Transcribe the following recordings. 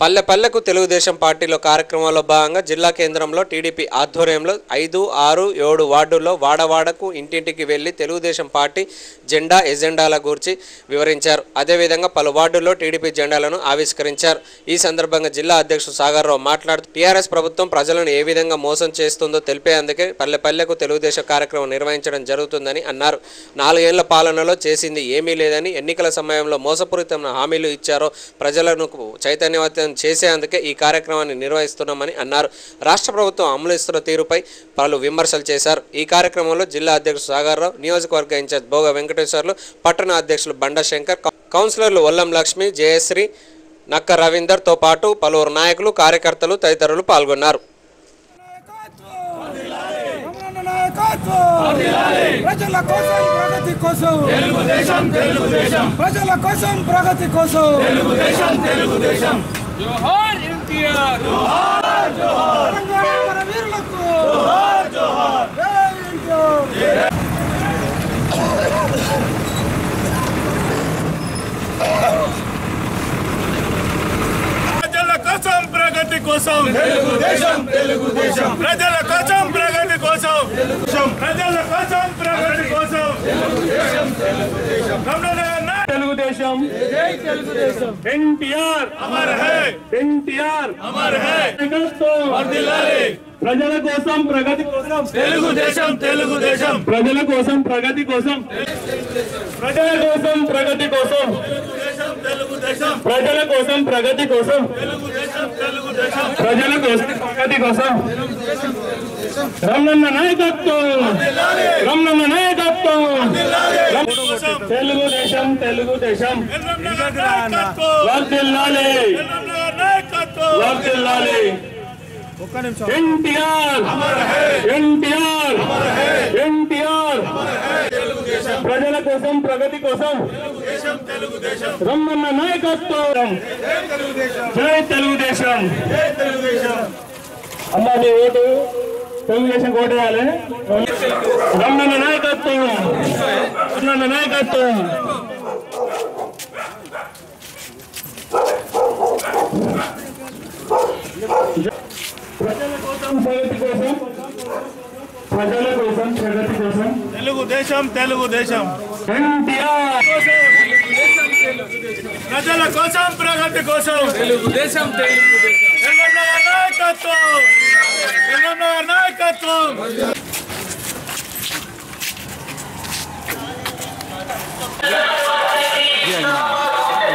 పల్లె పల్లెకు తెలుగుదేశం పార్టీలో కార్యక్రమంలో భాగంగా జిల్లా కేంద్రంలో టీడీపీ ఆధ్వర్యంలో ఐదు ఆరు ఏడు వార్డుల్లో వాడవాడకు ఇంటింటికి వెళ్ళి తెలుగుదేశం పార్టీ జెండా ఎజెండాల గురించి వివరించారు. అదేవిధంగా పలు వార్డుల్లో టీడీపీ జెండాలను ఆవిష్కరించారు. ఈ సందర్భంగా జిల్లా అధ్యక్షుడు సాగర్రావు మాట్లాడుతూ టీఆర్ఎస్ ప్రభుత్వం ప్రజలను ఏ విధంగా మోసం చేస్తుందో తెలిపేందుకే పల్లె పల్లెకు తెలుగుదేశం కార్యక్రమం నిర్వహించడం జరుగుతుందని అన్నారు. నాలుగేళ్ళ పాలనలో చేసింది ఏమీ లేదని ఎన్నికల సమయంలో మోసపూరితమైన హామీలు ఇచ్చారో ప్రజలను చైతన్యవంతం చేసేందుకే ఈ కార్యక్రమాన్ని నిర్వహిస్తున్నామని అన్నారు. రాష్ట్ర ప్రభుత్వం అమలు ఇస్తున్న తీరుపై పలు విమర్శలు చేశారు. ఈ కార్యక్రమంలో జిల్లా అధ్యక్షుడు సాగర్రావు నియోజకవర్గ ఇన్ఛార్జ్ భోగ వెంకటేశ్వర్లు పట్టణ అధ్యక్షులు బండ శంకర్ కౌన్సిలర్లు ఒల్లం లక్ష్మి జయశ్రీ నక్క రవీందర్తో పాటు పలువురు నాయకులు కార్యకర్తలు తదితరులు పాల్గొన్నారు. ప్రజల కోసం ప్రగతి కోసం ప్రజల కోసం ప్రగతి కోసం. జోహార్ ఎన్టీఆర్ తెలంగాణ మన వీరులకు జై ఎన్టీఆర్. ప్రజల కోసం ప్రగతి కోసం తెలుగుదేశం తెలుగుదేశం ప్రజల కోసం ప్రగతి కోసం ప్రజల కోసం ప్రగతి కోసం తెలుగుదేశం తెలుగుదేశం ఎన్టీఆర్ అమర్ హై ఎన్టీఆర్ అమర్ హై వర్ధిల్లాలి ప్రజల కోసం ప్రగతి కోసం తెలుగుదేశం తెలుగుదేశం ప్రజల కోసం ప్రగతి కోసం ప్రజల కోసం ప్రగతి కోసం తెలుగుదేశం ప్రజల కోసం ప్రగతి కోసం ప్రజల కోసం ప్రగతి కోసం రమణన్న నాయకత్వం. రమణన్న నాయకత్వం. తెలుగుదేశం తెలుగుదేశం. వర్దిల్లాలి వర్దిల్లాలి ఎన్టీఆర్. ఎన్టీఆర్. ఎన్టీఆర్. ప్రజల కోసం ప్రగతి కోసం. రమ్మన్న నాయకత్వం. జై తెలుగుదేశం. అమ్మా నీ ఓటు. తెలుగుదేశం ఓటు వేయాలి. రమ్మన్న నాయకత్వం. రమ్మన్న నాయకత్వం. ప్రజల కోసం ప్రగతి కోసం ప్రజల కోసం ప్రగతి కోసం. తెలుగుదేశం తెలుగుదేశం. ఎన్టీఆర్. ప్రజల కోసం ప్రగతి కోసం. తెలుగుదేశం తెలుగుదేశం. తెలంగాణ నాయకత్వం. తెలంగాణ నాయకత్వం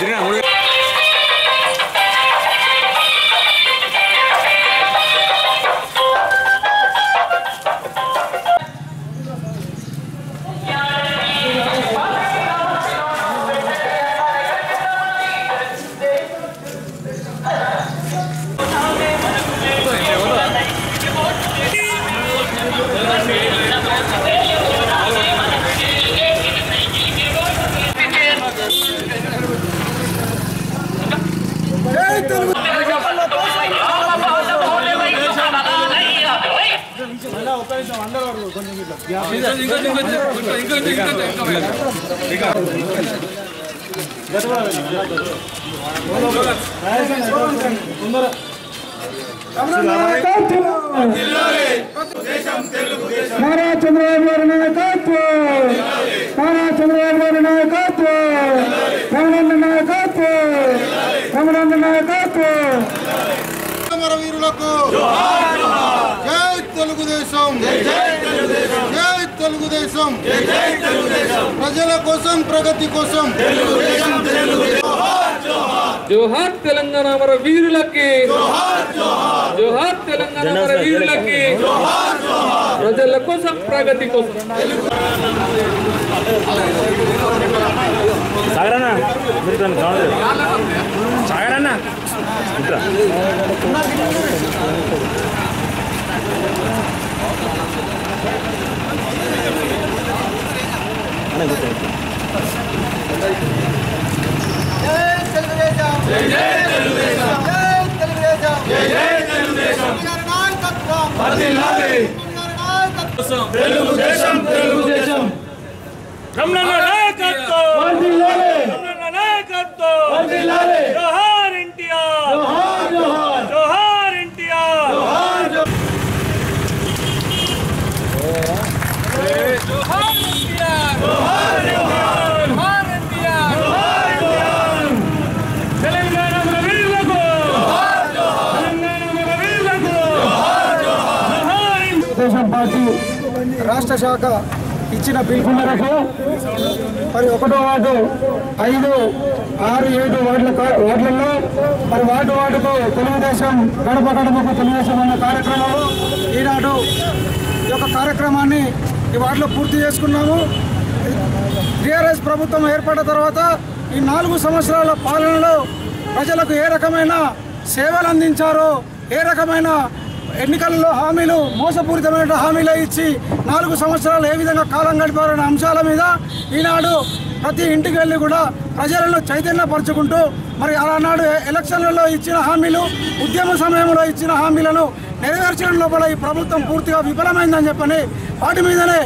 జై నారా చంద్రబాబు గారి నాయకత్వం నారా చంద్రబాబు గారి నాయకత్వం రమణన్న నాయకత్వం రమణన్న నాయకత్వం అమర వీరులకు జై తెలుగుదేశం జై తెలుగుదేశం. ప్రజల కోసం ప్రగతి కోసం. జోహార్ తెలంగాణ అమర వీరులకి. జోహార్ తెలంగాణ అమర వీరులకి. ప్రజల కోసం ప్రగతి కోసం. సాగరన్నా మీరు దాన్ని కావాలి సాగరన్నా. ఇట్లా తెలుగుదేశం తెలుగుదేశం రమణ నాయకత్వం రమణ నాయకత్వం శాఖ ఇచ్చిన పిలుపు మేరకు మరి ఒకటో వార్డు ఐదు ఆరు ఏడు వార్డుల వార్డులలో మరి వార్డు వార్డుకు తెలుగుదేశం గడప గడపకు తెలుగుదేశం అన్న కార్యక్రమంలో ఈనాడు ఈ యొక్క కార్యక్రమాన్ని ఈ వార్డులో పూర్తి చేసుకున్నాము. టీఆర్ఎస్ ప్రభుత్వం ఏర్పడిన తర్వాత ఈ నాలుగు సంవత్సరాల పాలనలో ప్రజలకు ఏ రకమైన సేవలు అందించారో ఏ రకమైన ఎన్నికలలో హామీలు మోసపూరితమైన హామీలు ఇచ్చి నాలుగు సంవత్సరాలు ఏ విధంగా కాలం గడిపారనే అంశాల మీద ఈనాడు ప్రతి ఇంటికి వెళ్ళి కూడా ప్రజలను చైతన్యపరచుకుంటూ మరి ఆనాడు ఎలక్షన్లలో ఇచ్చిన హామీలు ఉద్యమ సమయంలో ఇచ్చిన హామీలను నెరవేర్చడం లోపల ఈ ప్రభుత్వం పూర్తిగా విఫలమైందని చెప్పని వాటి మీదనే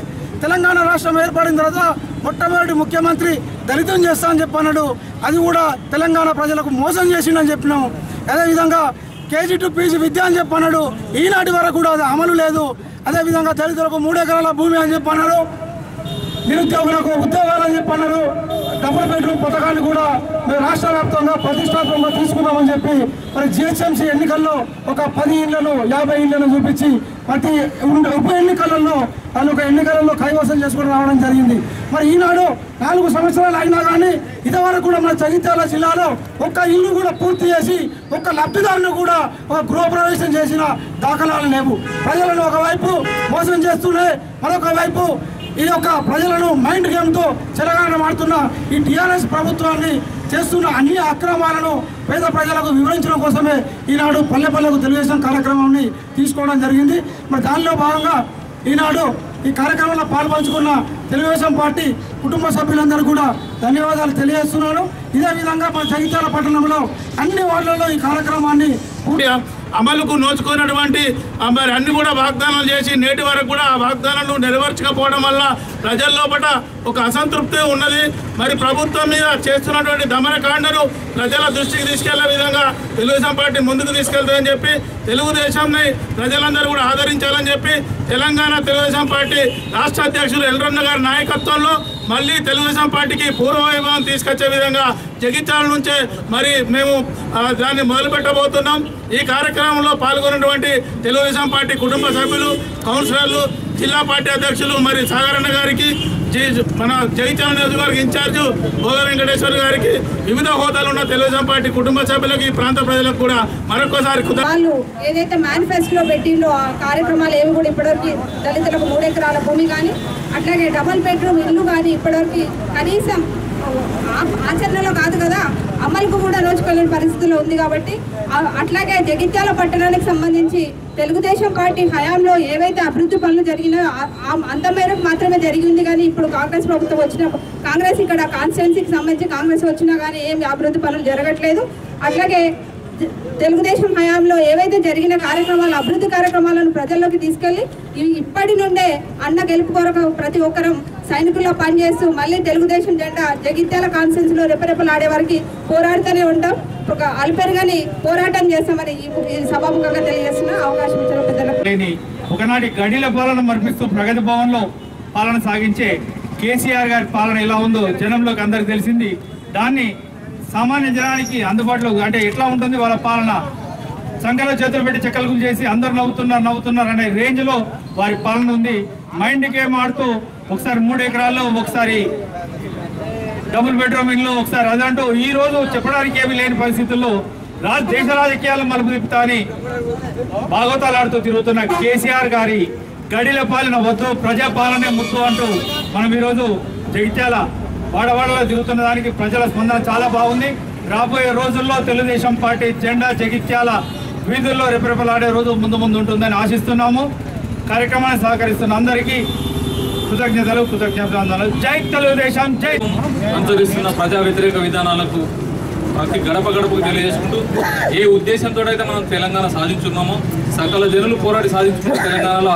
తెలంగాణ రాష్ట్రం ఏర్పడిన తర్వాత మొట్టమొదటి ముఖ్యమంత్రి దళితం చేస్తా అని చెప్పన్నాడు. అది కూడా తెలంగాణ ప్రజలకు మోసం చేసిండని చెప్పినాము. అదేవిధంగా కేజీ టు పీజీ విద్య అని చెప్పన్నాడు. ఈనాటి వరకు కూడా అది అమలు లేదు. అదేవిధంగా దళితులకు మూడు ఎకరాల భూమి అని చెప్పన్నాడు. నిరుద్యోగులకు ఉద్యోగాలు అని చెప్పన్నారు డబుల్ బెడ్రూమ్ పథకాన్ని కూడా మేము రాష్ట్ర వ్యాప్తంగా ప్రతిష్టాత్మకంగా తీసుకున్నామని చెప్పి మరి జిహెచ్ఎంసీ ఎన్నికల్లో ఒక పది ఇళ్ళను యాభై ఇళ్ళను చూపించి ప్రతి ఉండే ఉప ఎన్నికలలో వాళ్ళు ఒక ఎన్నికలలో కైవసం చేసుకుని రావడం జరిగింది. మరి ఈనాడు నాలుగు సంవత్సరాలు అయినా కానీ ఇదివరకు కూడా మన జగిత్యాల జిల్లాలో ఒక్క ఇల్లు కూడా పూర్తి చేసి ఒక్క లబ్ధిదారుని కూడా ఒక గృహప్రవేశం చేసిన దాఖలాలు లేవు. ప్రజలను ఒకవైపు మోసం చేస్తూనే మరొక వైపు ఇది ఒక ప్రజలను మైండ్ గేమ్తో చెలగాటమాడుతున్న ఈ టీఆర్ఎస్ ప్రభుత్వాన్ని చేస్తున్న అన్ని అక్రమాలను పేద ప్రజలకు వివరించడం కోసమే ఈనాడు పల్లె పల్లెకు తెలుగుదేశం కార్యక్రమాన్ని తీసుకోవడం జరిగింది. మరి దానిలో భాగంగా ఈనాడు ఈ కార్యక్రమంలో పాల్పంచుకున్న తెలుగుదేశం పార్టీ కుటుంబ సభ్యులందరూ కూడా ధన్యవాదాలు తెలియజేస్తున్నాను. ఇదే విధంగా మన జగిత్యాల పట్టణంలో అన్ని వార్డులలో ఈ కార్యక్రమాన్ని అమలుకు నోచుకున్నటువంటి మరి అన్ని కూడా వాగ్దానాలు చేసి నేటి వరకు కూడా ఆ వాగ్దానాలు నెరవేర్చకపోవడం వల్ల ప్రజల లోపల ఒక అసంతృప్తి ఉన్నది. మరి ప్రభుత్వం మీద చేస్తున్నటువంటి దమనకాండను ప్రజల దృష్టికి తీసుకెళ్ళే విధంగా తెలుగుదేశం పార్టీ ముందుకు తీసుకెళ్తుందని చెప్పి తెలుగుదేశంని ప్రజలందరూ కూడా ఆదరించాలని చెప్పి తెలంగాణ తెలుగుదేశం పార్టీ రాష్ట్ర అధ్యక్షులు ఎల్రన్న గారి నాయకత్వంలో మళ్ళీ తెలుగుదేశం పార్టీకి పూర్వవైభవం తీసుకొచ్చే విధంగా జగిత్యాల నుంచే మరి మేము దాన్ని మొదలుపెట్టబోతున్నాం. ఈ కార్యక్రమంలో పాల్గొన్నటువంటి తెలుగుదేశం పార్టీ కుటుంబ సభ్యులు కౌన్సిలర్లు జిల్లా పార్టీ అధ్యక్షులు మరి సాగరన్న గారికి జి- మన జగిత్యాల నియోజకవర్గ ఇన్ఛార్జ్ భోగ వెంకటేశ్వర గారికి వివిధ హోదాలు ఉన్న తెలుగుదేశం పార్టీ కుటుంబ సభ్యులకు ఈ ప్రాంత ప్రజలకు కూడా మరొకసారి వాళ్ళు ఏదైతే మేనిఫెస్టోలో పెట్టిందో ఆ కార్యక్రమాలు ఏవి కూడా ఇప్పటివరకు దళితులకు మూడు ఎకరాల భూమి కానీ అట్లాగే డబల్ బెడ్రూమ్ ఇల్లు కానీ ఇప్పటివరకు కనీసం ఆచరణలో కాదు కదా అమలుకు కూడా నోచుకోలేని పరిస్థితిలో ఉంది కాబట్టి అట్లాగే జగిత్యాల పట్టణానికి సంబంధించి తెలుగుదేశం పార్టీ హయాంలో ఏవైతే అభివృద్ధి పనులు జరిగినాయో ఆ- అంత మేరకు మాత్రమే జరిగింది కానీ ఇప్పుడు కాంగ్రెస్ ప్రభుత్వం వచ్చిన కాంగ్రెస్ ఇక్కడ కాన్స్టిట్యున్సీకి సంబంధించి కాంగ్రెస్ వచ్చినా కానీ ఏమి అభివృద్ధి పనులు జరగట్లేదు. అట్లాగే తెలుగుదేశం హయాంలో ఏవైతే జరిగిన కార్యక్రమాలు అభివృద్ధి కార్యక్రమాలను ప్రజల్లోకి తీసుకెళ్ళి ఇప్పటి నుండే అన్న గెలుపు కొరకు ప్రతి ఒక్కరం సైనికుల్లో పనిచేస్తూ మళ్ళీ తెలుగుదేశం జెండా జగిత్యాల కాన్ఫరెన్స్లో రెపరెపలాడే వారికి పోరాడుతూనే ఉంటాం. అల్పెరుగని పోరాటం చేస్తామని ఈ సభాముఖంగా తెలియజేస్తున్న అవకాశం ఇచ్చిన పెద్దలకు. ఒకనాటి గడిల పాలన మర్పిస్తూ ప్రగతి భవన్లో పాలన సాగించే కేసీఆర్ గారి పాలన ఎలా ఉందో జనంలోకి అందరికి తెలిసింది. దాన్ని సామాన్య జనానికి అందుబాటులో అంటే ఎట్లా ఉంటుంది వాళ్ళ పాలన? సంఘంలో చేతులు పెట్టి చెక్కలు చేసి అందరు నవ్వుతున్నారు నవ్వుతున్నారు అనే రేంజ్లో వారి పాలన ఉంది. మైండ్ గేమ్ ఆడుతూ ఒకసారి మూడు ఎకరాల్లో ఒకసారి డబుల్ బెడ్రూమ్ ఇల్లు ఒకసారి అదంటూ ఈ రోజు చెప్పడానికి ఏమీ లేని పరిస్థితుల్లో రాజ దేశ రాజకీయాలు మలుపు తిప్పుతా అని భాగవతాలు తిరుగుతున్న కేసీఆర్ గారి గడిల పాలన వద్దు ప్రజాపాలనే ముద్దు అంటూ మనం ఈరోజు జగిత్యాల వాడవాడలో తిరుగుతున్న దానికి ప్రజల స్పందన చాలా బాగుంది. రాబోయే రోజుల్లో తెలుగుదేశం పార్టీ జెండా జగిత్యాల వీధుల్లో రెపరెపలాడే రోజు ముందు ముందు ఉంటుందని ఆశిస్తున్నాము. కార్యక్రమాన్ని సహకరిస్తున్న అందరికీ కృతజ్ఞతలు కృతజ్ఞతలు జై తెలుగుదేశం జై అనుసరిస్తున్న ప్రజా వ్యతిరేక విధానాలకు ప్రతి గడప గడపకు తెలియజేసుకుంటూ ఏ ఉద్దేశంతో అయితే మనం తెలంగాణ సాధించున్నామో సకల జనులు పోరాడి సాధించుకున్న తెలంగాణలో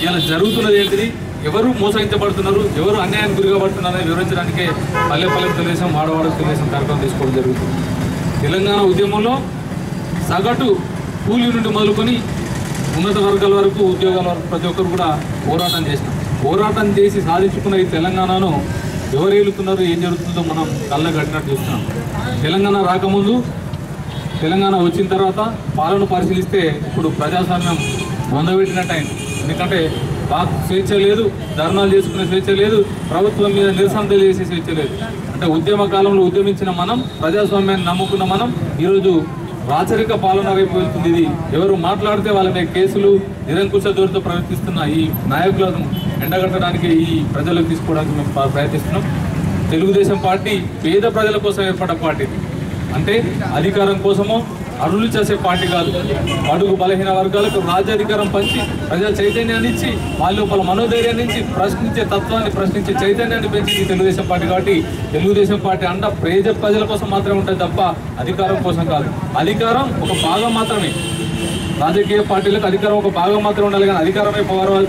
ఇలా జరుగుతున్నది ఏంటిది? ఎవరు మోసగించబడుతున్నారు? ఎవరు అన్యాయానికి గురిగబడుతున్నారని వివరించడానికే పల్లె పల్లె తెలుగుదేశం వాడవాడ తెలుగుదేశం కార్యక్రమం తీసుకోవడం జరుగుతుంది. తెలంగాణ ఉద్యమంలో సగటు కూలీ నుండి మొదలుకొని ఉన్నత వర్గాల వరకు ఉద్యోగాల వరకు ప్రతి ఒక్కరు కూడా పోరాటం చేసినాం పోరాటం చేసి సాధించుకున్న ఈ తెలంగాణను ఎవరు ఏలుతున్నారు ఏం జరుగుతుందో మనం కళ్ళ కట్టినట్టు చూస్తున్నాం. తెలంగాణ రాకముందు తెలంగాణ వచ్చిన తర్వాత పాలన పరిశీలిస్తే ఇప్పుడు ప్రజాస్వామ్యం వందబెట్టినట్టు అయింది ఎందుకంటే మాకు స్వేచ్ఛ లేదు ధర్నాలు చేసుకునే స్వేచ్ఛ లేదు ప్రభుత్వం మీద నిరసన తెలియజేసే స్వేచ్ఛ లేదు. అంటే ఉద్యమ కాలంలో ఉద్యమించిన మనం ప్రజాస్వామ్యాన్ని నమ్ముకున్న మనం ఈరోజు రాచరిక పాలన వైపు వెళ్తుంది ఇది. ఎవరు మాట్లాడితే వాళ్ళ మీద కేసులు నిరంకుశ దూరితో ప్రవర్తిస్తున్న ఈ నాయకులను ఎండగట్టడానికి ఈ ప్రజలకు తీసుకోవడానికి మేము ప్రయత్నిస్తున్నాం. తెలుగుదేశం పార్టీ పేద ప్రజల కోసం ఏర్పడ్డ పార్టీ. అంటే అధికారం కోసమో అరులు చేసే పార్టీ కాదు. అడుగు బలహీన వర్గాలకు రాజ్యాధికారం పంచి ప్రజా చైతన్యాన్ని ఇచ్చి వాళ్ళ లోపల మనోధైర్యాన్ని ఇచ్చి ప్రశ్నించే తత్వాన్ని ప్రశ్నించే చైతన్యాన్ని పెంచి ఈ తెలుగుదేశం పార్టీ కాబట్టి తెలుగుదేశం పార్టీ అండ పేద ప్రజల కోసం మాత్రమే ఉంటుంది తప్ప అధికారం కోసం కాదు. అధికారం ఒక భాగం మాత్రమే. రాజకీయ పార్టీలకు అధికారం ఒక భాగం మాత్రం ఉండాలి కానీ అధికారమే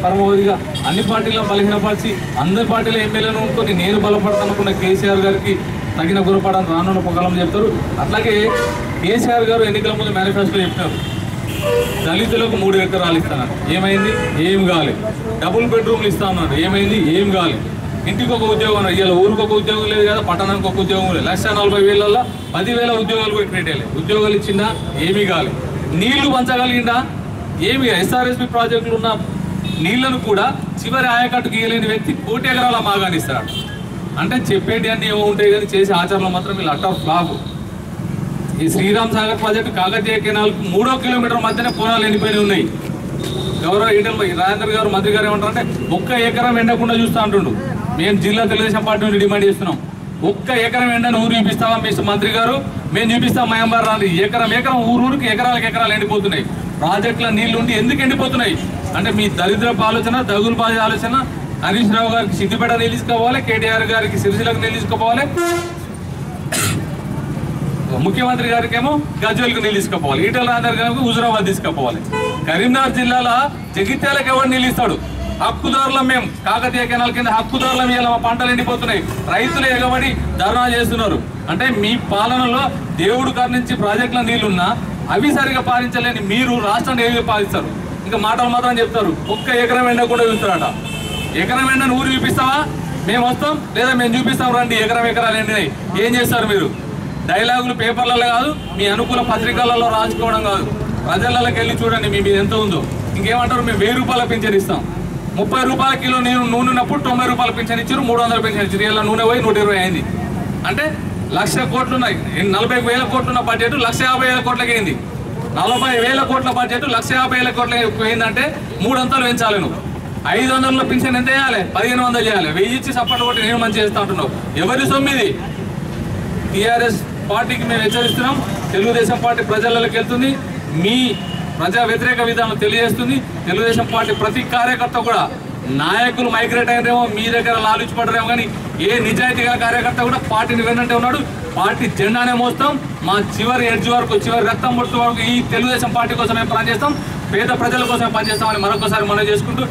పరమావధిగా అన్ని పార్టీలను బలహీనపరిచి అందరి పార్టీల ఎమ్మెల్యేలను ఉంటుంది నేను బలపడతానుకున్న కేసీఆర్ గారికి తగిన గురపడని రానున్న పొగలం చెప్తారు. అట్లాగే కేసీఆర్ గారు ఎన్నికల ముందు మేనిఫెస్టో చెప్పినారు. దళితులకు మూడు ఎకరాలు ఇస్తున్నారు ఏమైంది? ఏం కాలేదు డబుల్ బెడ్రూమ్లు ఇస్తా ఉన్నారు ఏమైంది? ఏం కాలేదు ఇంటికి ఒక ఉద్యోగం ఉన్నారు ఇవాళ ఊరికి ఒక ఉద్యోగం లేదు కదా పట్టణానికి ఒక ఉద్యోగం లేదు. లక్ష నలభై వేలలో పదివేల ఉద్యోగాలు కూడా క్రియేట్ అయ్యాయి ఉద్యోగాలు ఇచ్చినా ఏమీ కాలేదు నీళ్ళు పంచగలిగిందా? ఏమి ఎస్ఆర్ఎస్పి ప్రాజెక్టులు ఉన్న నీళ్ళను కూడా చివరి ఆయకట్టు గీయలేని వ్యక్తి కోటి ఎకరాల మాగానిస్తాడు అంటే చెప్పేటి అన్ని ఏమో ఉంటాయి కానీ చేసే ఆచరణ మాత్రం వీళ్ళు అట్టర్ ఫ్లాప్ ఈ శ్రీరామ్ సాగర్ ప్రాజెక్టు కాకతీయ కెనాల్ మూడో కిలోమీటర్ మధ్యనే పొలాలు ఎండిపోయి ఉన్నాయి. గౌరవ ఈటల రాజేంద్ర గారు మంత్రి గారు ఏమంటారంటే ఒక్క ఎకరం ఎండకుండా చూస్తూ అంటుండు. మేము జిల్లా తెలుగుదేశం పార్టీ నుండి డిమాండ్ చేస్తున్నాం. ఒక్క ఎకరం ఎండను ఊరు చూపిస్తావా మీ మంత్రి గారు? మేము చూపిస్తాం మయంబార్ రాని ఎకరం ఎకరం ఊరు ఎకరాలకు ఎకరాలు ఎండిపోతున్నాయి. ప్రాజెక్టుల నీళ్ళు ఉండి ఎందుకు ఎండిపోతున్నాయి? అంటే మీ దరిద్రపు ఆలోచన దగులు బాధ ఆలోచన హరీష్ రావు గారికి సిద్దిపేట నిలుచుకోవాలి కేటీఆర్ గారికి సిరిసిలకు నిలుచుకోవాలి ముఖ్యమంత్రి గారికి ఏమో గజ్వేల్కి నీళ్ళు ఈటల రాజర్ గారికి హుజురాబాద్ తీసుకుపోవాలి. కరీంనగర్ జిల్లాలో జగిత్యాలకు ఎవరు నిలుస్తాడు హక్కుదారులం మేము కాకతీయ కెనాల కింద హక్కుదారులం ఇలా మా పంటలు ఎండిపోతున్నాయి. రైతులు ఎగబడి ధర్నా చేస్తున్నారు. అంటే మీ పాలనలో దేవుడు కర్ణించి ప్రాజెక్టుల నీళ్ళున్నా అవి సరిగా పాలించలేని మీరు రాష్ట్రాన్ని ఏవి పాలిస్తారు? ఇంకా మాటలు మాత్రం చెప్తారు. ఒక్క ఎకరం ఎండ కూడా చూస్తారట. ఎకరం ఎండను ఊరు చూపిస్తావా? మేము వస్తాం లేదా మేము చూపిస్తాం రండి ఎకరం ఎకరాలు ఎండినాయి. ఏం చేస్తారు మీరు? డైలాగులు పేపర్లలో కాదు మీ అనుకూల పత్రికలలో రాసుకోవడం కాదు. ప్రజలకి వెళ్ళి చూడండి మీ మీద ఎంత ఉందో. ఇంకేమంటారు? మేము వెయ్యి రూపాయల పెంచరిస్తాం ముప్పై రూపాయల కిలో నేను నూనె ఉన్నప్పుడు తొంభై రూపాయల పింఛన్ ఇచ్చారు మూడు వందల పెన్షన్ ఇచ్చారు. ఇలా నూనె పోయి నూట ఇరవై అయింది. అంటే లక్ష కోట్లు ఉన్నాయి. నలభై వేల కోట్లు ఉన్న బడ్జెట్ లక్ష యాభై వేల కోట్లకి అయింది. నలభై వేల కోట్ల బడ్జెట్ లక్ష యాభై వేల కోట్లకి పోయిందంటే మూడు వందలు పెంచాలి నువ్వు. ఐదు వందల పెన్షన్ ఎంత చేయాలి? పదిహేను వందలు చేయాలి. వెయ్యి ఇచ్చి సపోర్ట్ కొట్టి నేను మంచి చేస్తా అంటున్నావు. ఎవరి సొమ్మిది? టీఆర్ఎస్ పార్టీకి మేము హెచ్చరిస్తున్నాం. తెలుగుదేశం పార్టీ ప్రజలకి వెళ్తుంది. మీ ప్రజా వ్యతిరేక విధానం తెలియజేస్తుంది. తెలుగుదేశం పార్టీ ప్రతి కార్యకర్త కూడా నాయకులు మైగ్రేట్ అయినారేమో మీ దగ్గర లాలుచి పడరేమో కానీ ఏ నిజాయితీ గల కార్యకర్త కూడా పార్టీని వెన్నంటే ఉన్నాడు. పార్టీ జెండానే మోస్తాం. మా చివరి ఎడ్జ్ వరకు చివరి రక్తం ముడుతు వరకు ఈ తెలుగుదేశం పార్టీ కోసం మేము పనిచేస్తాం పేద ప్రజల కోసం పనిచేస్తామని మరొకసారి మనం చేసుకుంటూ